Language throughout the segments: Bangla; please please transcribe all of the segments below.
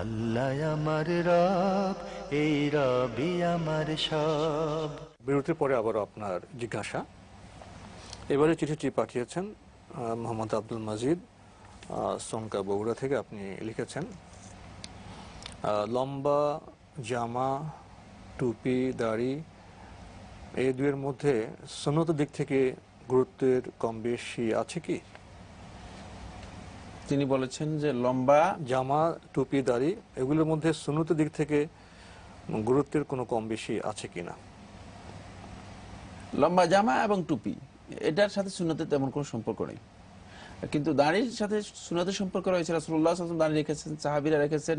আল্লাহ আমার রব, এই রবি আমার সব। বিরতির পরে আবারও আপনার জিজ্ঞাসা। এবারে চিঠিটি পাঠিয়েছেন মোহাম্মদ আব্দুল মাজিদ সংকা বগুড়া থেকে আপনি লিখেছেন লম্বা, জামা, টুপি, দাড়ি, এই দুয়ের মধ্যে সন্নত দিক থেকে গুরুত্বের কম বেশি আছে কি? তিনি বলেছেন যে লম্বা জামা টুপি দাড়ি এগুলোর মধ্যে সুন্নত দিক থেকে গুরুত্বের কোনো কম বেশি আছে কিনা। লম্বা জামা এবং টুপি এটার সাথে সুন্নতের তেমন কোনো সম্পর্ক নেই। কিন্তু দাড়ির সাথে সুন্নতের সম্পর্ক রয়েছে রাসুল্লাহ আসলাম দাঁড়িয়ে রেখেছেন, সাহাবিরা রেখেছেন,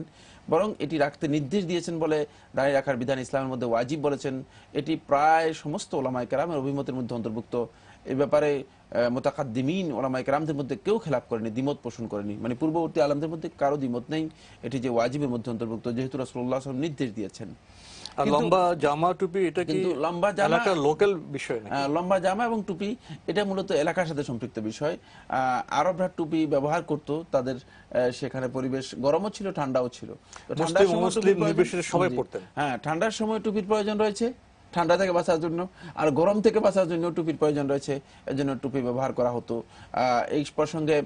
বরং এটি রাখতে নির্দেশ দিয়েছেন বলে দাঁড়িয়ে রাখার বিধান ইসলামের মধ্যে ওয়াজিব বলেছেন। এটি প্রায় সমস্ত ওলামায় কেরামের অভিমতের মধ্যে অন্তর্ভুক্ত। এই ব্যাপারে মোতাকাদ্দিমিন ওলামাই কেরামদের মধ্যে কেউ খেলাপ করেনি, দ্বিমত পোষণ করেনি। মানে পূর্ববর্তী আলমদের মধ্যে কারও দ্বিমত নেই, এটি যে ওয়াজিবের মধ্যে অন্তর্ভুক্ত, যেহেতু রাসুল্লাহ আসলাম নির্দেশ দিয়েছেন। আর লম্বা জামা টুপি এটা কিন্তু লম্বা জামা- লোকাল বিষয় নাকি? আহ, লম্বা জামা এবং টুপি এটা মূলত এলাকার সাথে সম্পৃক্ত বিষয়। আরবরা টুপি ব্যবহার করত তাদের সেখানে পরিবেশ গরমও ছিল ঠান্ডাও ছিল। ঠান্ডার সময় টুপির প্রয়োজন- সবাই জি। হ্যাঁ ঠান্ডার সময় টুপির প্রয়োজন রয়েছে ঠান্ডা থেকে বাঁচার জন্য আর গরম থেকে বাঁচার জন্য টুপির প্রয়োজন রয়েছে এর জন্য টুপি ব্যবহার করা হতো। আহ, এই প্রসঙ্গে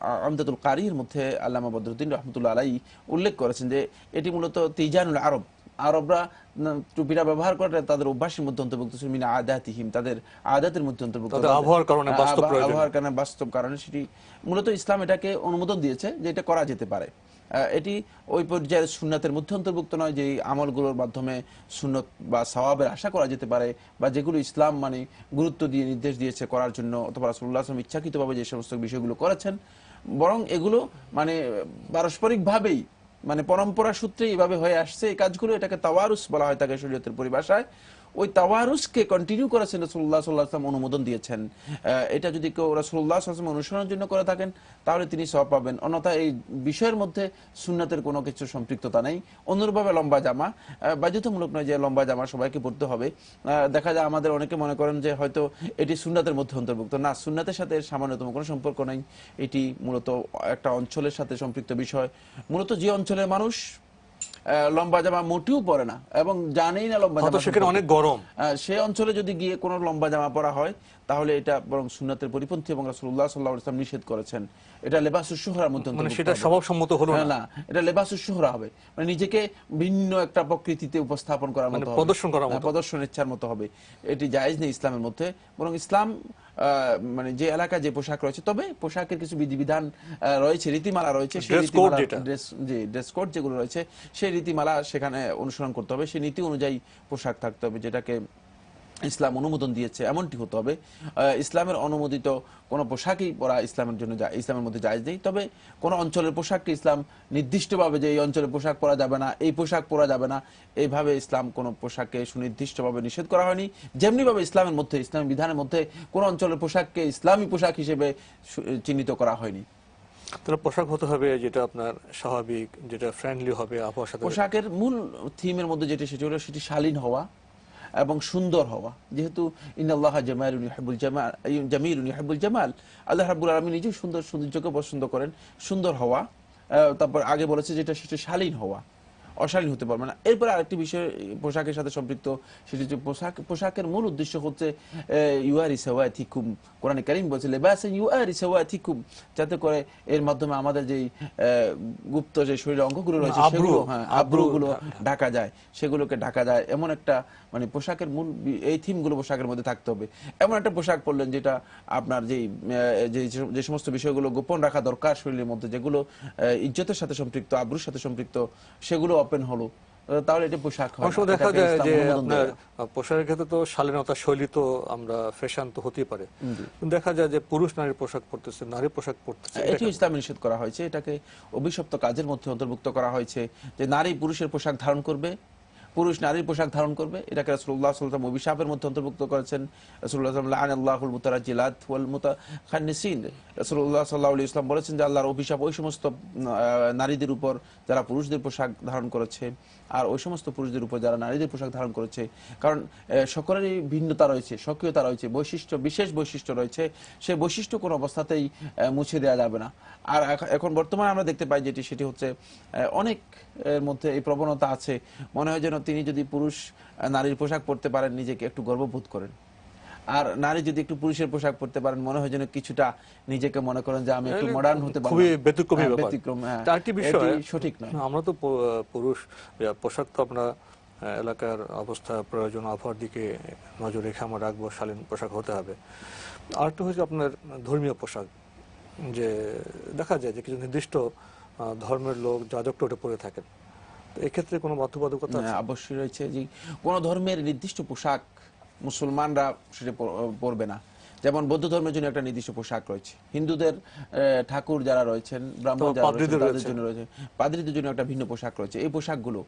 আমদাতুল কারির মধ্যে আল্লামা বদরুদ্দিন রহমতুল্লাহ আলাই উল্লেখ করেছেন যে এটি মূলত তিজানুল আরব আরবরা টুপিটা ব্যবহার করাটা তাদের অভ্যাসের মধ্যে অন্তর্ভুক্ত ছিল মিনা আদাতিহিম তাদের আদাতের মধ্যে অন্তর্ভুক্ত আবহাওয়ার কারণে, বাস্তব আবহাওয়ার কারণে বাস্তব কারণে সেটি মূলত ইসলাম এটাকে অনুমোদন দিয়েছে যে এটা করা যেতে পারে। এটি ওই পর্যায়ের সুন্নাতের মধ্যে অন্তর্ভুক্ত নয় যে আমলগুলোর মাধ্যমে সুন্নত বা সওয়াবের আশা করা যেতে পারে বা যেগুলো ইসলাম মানে গুরুত্ব দিয়ে নির্দেশ দিয়েছে করার জন্য অথবা রাসূলুল্লাহ আসলাম ইচ্ছাকৃতভাবে যে সমস্ত বিষয়গুলো করেছেন বরং এগুলো মানে পারস্পরিকভাবেই মানে পরম্পরা সূত্রে এইভাবে হয়ে আসছে। এই কাজগুলো এটাকে তাওয়ারুস বলা হয় তাকে শরীয়তের পরিভাষায়। ওই তাওয়ারুসকে কন্টিনিউ করেছেন রসুল্লাহ সাল্লাহ আসলাম অনুমোদন দিয়েছেন। এটা যদি কেউ রসুল্লাহ আসলাম অনুসরণের জন্য করে থাকেন, তাহলে তিনি সব পাবেন। অন্যথা এই বিষয়ের মধ্যে সুন্নাতের কোনো কিছু সম্পৃক্ততা নেই। অনুরূপভাবে লম্বা জামা বাধ্যতামূলক নয় যে লম্বা জামা সবাইকে পড়তে হবে। দেখা যায় আমাদের অনেকে মনে করেন যে হয়তো এটি সুন্নাতের মধ্যে অন্তর্ভুক্ত। না, সুন্নাতের সাথে সামান্যতম কোনো সম্পর্ক নেই। এটি মূলত একটা অঞ্চলের সাথে সম্পৃক্ত বিষয়। মূলত যে অঞ্চলের মানুষ লম্বা জামা মোটেও পরে না এবং জানেই না লম্বা জামা সেখানে অনেক গরম। সে অঞ্চলে যদি গিয়ে কোনো লম্বা জামা পরা হয় তাহলে এটা বরং সুন্নাতের পরিপন্থী এবং রাসূলুল্লাহ সাল্লাল্লাহু আলাইহি ওয়াসাল্লাম নিষেধ করেছেন। এটা লেবাসুস শুহরার মধ্যে মানে সেটা। স্বভাবসম্মত হলো হ্যাঁ, না। না এটা লেবাসুস শুহরা হবে। মানে নিজেকে ভিন্ন একটা প্রকৃতিতে উপস্থাপন করার মানে মতো। প্রদর্শন করার হ্যাঁ, মতো। প্রদর্শন ইচ্ছার মতো হবে। এটি জায়েজ নেই ইসলামের মধ্যে। বরং ইসলাম মানে যে এলাকা যে পোশাক রয়েছে তবে পোশাকের কিছু বিধিবিধান আহ, রয়েছে রীতিমালা রয়েছে সেই রীতিমালা- ড্রেস ড্রেস কোড যেগুলো রয়েছে সেই রীতিমালা সেখানে অনুসরণ করতে হবে সেই নীতি অনুযায়ী পোশাক থাকতে হবে যেটাকে ইসলাম অনুমোদন দিয়েছে এমনটি হতে হবে। ইসলামের অনুমোদিত কোনো পোশাকই পরা ইসলামের জন্য ইসলামের মধ্যে জায়জ নেই। তবে কোন অঞ্চলের পোশাককে ইসলাম নির্দিষ্টভাবে যে এই অঞ্চলের পোশাক পরা যাবে না এই পোশাক পরা যাবে না এইভাবে ইসলাম কোন পোশাককে সুনির্দিষ্টভাবে নিষেধ করা হয়নি। যেমনিভাবে ইসলামের মধ্যে ইসলাম বিধানের মধ্যে কোন অঞ্চলের পোশাককে ইসলামী পোশাক হিসেবে চিহ্নিত করা হয়নি। তাহলে পোশাক হতে হবে যেটা আপনার স্বাভাবিক যেটা ফ্রেন্ডলি হবে আবহাওয়ার সাথে পোশাকের মূল থিমের মধ্যে যেটি সেটি হলো সেটি শালীন হওয়া। এবং সুন্দর হওয়া। যেহেতু ইন্নাল্লাহ জামালুন ইউহিব্বুল জামাল জামিলুন হাবুল জামাল। আল্লাহ হাবুল আলমী নিজেও সুন্দর সৌন্দর্যকে পছন্দ করেন, সুন্দর হওয়া। তারপর আগে বলেছে যেটা সেটা শালীন হওয়া। অশালীন হতে পারবে না। এরপরে আরেকটি বিষয় পোশাকের সাথে সম্পৃক্ত সেটি হচ্ছে পোশাক পোশাকের মূল উদ্দেশ্য হচ্ছে ইউআর ইসাওয়াতিকুম কোরআন কারীম বলছে লেবাসেন ইউআর ইসাওয়াতিকুম যাতে করে এর মাধ্যমে আমাদের যেই গুপ্ত যে শরীরের অঙ্গগুলো রয়েছে সেগুলো হ্যাঁ আব্রুগুলো ঢাকা যায়। সেগুলোকে ঢাকা যায়। এমন একটা মানে পোশাকের মূল এই থিমগুলো পোশাকের মধ্যে থাকতে হবে। এমন একটা পোশাক পরলেন যেটা আপনার যেই যে সমস্ত বিষয়গুলো গোপন রাখা দরকার শরীরের মধ্যে যেগুলো ইজ্জতের সাথে সম্পৃক্ত আব্রুর সাথে সম্পৃক্ত সেগুলো ওপেন হলো তাহলে এটা পোশাক হয় অবশ্য দেখা যায় যে আপনার পোশাকের ক্ষেত্রে তো শালীনতা শৈলী তো আমরা ফ্যাশন তো হতেই পারে। দেখা যায় যে পুরুষ নারীর পোশাক পরতেছে নারী পোশাক পরতেছে এটি ইসলামে নিষেধ করা হয়েছে। এটাকে অভিশপ্ত কাজের মধ্যে অন্তর্ভুক্ত করা হয়েছে যে নারী পুরুষের পোশাক ধারণ করবে পুরুষ নারীর পোশাক ধারণ করবে। এটাকে আলাইহি ওয়াসাল্লাম অভিশাপের মধ্যে অন্তর্ভুক্ত করেছেন। মুতাখান্নিসিন। রাসূলুল্লাহ সাল্লাল্লাহু আলাইহি ওয়াসাল্লাম বলেছেন যে আল্লাহর অভিশাপ ওই সমস্ত নারীদের উপর যারা পুরুষদের পোশাক ধারণ করেছে আর ওই সমস্ত পুরুষদের উপর যারা নারীদের পোশাক ধারণ করেছে, কারণ সকলেরই ভিন্নতা রয়েছে, স্বকীয়তা রয়েছে, বৈশিষ্ট্য, বিশেষ বৈশিষ্ট্য রয়েছে সেই বৈশিষ্ট্য কোনো অবস্থাতেই মুছে দেওয়া যাবে না। আর এখন বর্তমানে আমরা দেখতে পাই যেটি, সেটি হচ্ছে অনেক এর মধ্যে এই প্রবণতা আছে। মনে হয় যেন তিনি যদি পুরুষ নারীর পোশাক পরতে পারেন নিজেকে একটু গর্ববোধ করেন। আর নারী যদি একটু পুরুষের পোশাক পরতে পারেন মনে হয় যেন কিছুটা নিজেকে মনে করেন যে আমি একটু মডার্ন হতে খুবই ব্যতিক্রমী হ্যাঁ, ব্যতিক্রম হ্যাঁ। বিষয় সঠিক নয়। আমরা তো পুরুষ পোশাক তো আমরা এলাকার অবস্থা প্রয়োজন আবহাওয়ার দিকে নজর রেখে আমরা রাখব শালীন পোশাক হতে হবে। আরেকটা হচ্ছে আপনার ধর্মীয় পোশাক যে দেখা যায় যে কিছু নির্দিষ্ট ধর্মের লোক যাজক টোটে পরে থাকেন। তো এক্ষেত্রে কোনো বাধ্যবাধকতা অবশ্যই রয়েছে যে কোন ধর্মের নির্দিষ্ট পোশাক মুসলমানরা সেটা পরবে না। যেমন বৌদ্ধ ধর্মের জন্য একটা নির্দিষ্ট পোশাক রয়েছে। হিন্দুদের ঠাকুর যারা রয়েছেন ব্রাহ্মণ যারা তাদের জন্য রয়েছে। পাদ্রীদের জন্য একটা ভিন্ন পোশাক রয়েছে। এই পোশাকগুলো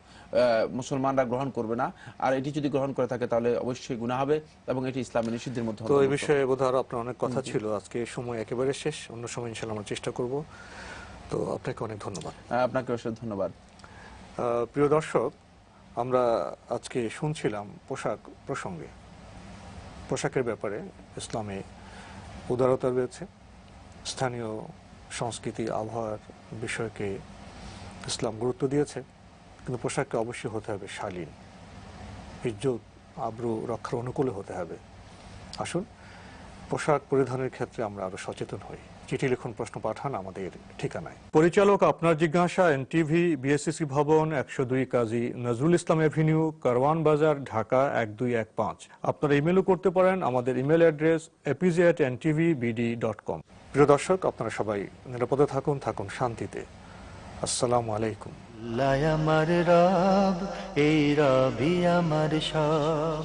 মুসলমানরা গ্রহণ করবে না। আর এটি যদি গ্রহণ করে থাকে তাহলে অবশ্যই গুণা হবে এবং এটি ইসলামের নিষিদ্ধের মধ্যে তো এই বিষয়ে বোধহয় আপনার অনেক কথা ছিল। আজকে সময় একেবারে শেষ। অন্য সময় ইনশাল্লাহ আমরা চেষ্টা করব। তো আপনাকে অনেক ধন্যবাদ। আহ, আপনাকে অবশ্যই ধন্যবাদ। প্রিয় দর্শক আমরা আজকে শুনছিলাম পোশাক প্রসঙ্গে। পোশাকের ব্যাপারে ইসলামে উদারতা রয়েছে। স্থানীয় সংস্কৃতি আবহাওয়ার বিষয়কে ইসলাম গুরুত্ব দিয়েছে কিন্তু পোশাককে অবশ্যই হতে হবে শালীন। ইজ্জত আব্রু রক্ষার অনুকূলে হতে হবে। আসুন পোশাক পরিধানের ক্ষেত্রে আমরা আরও সচেতন হই। চিঠি লিখুন প্রশ্ন পাঠান আমাদের ঠিকানায়। পরিচালক আপনার জিজ্ঞাসা এনটিভি বিএসসিসি ভবন একশো দুই কাজী নজরুল ইসলাম এভিনিউ কারওয়ান বাজার ঢাকা এক দুই এক পাঁচ। আপনারা ইমেলও করতে পারেন আমাদের email address APJ at NTV BD dot com প্রিয় দর্শক আপনারা সবাই নিরাপদে থাকুন থাকুন শান্তিতে। আসসালামু আলাইকুম। লাই আমার রব এই রবি আমার সব।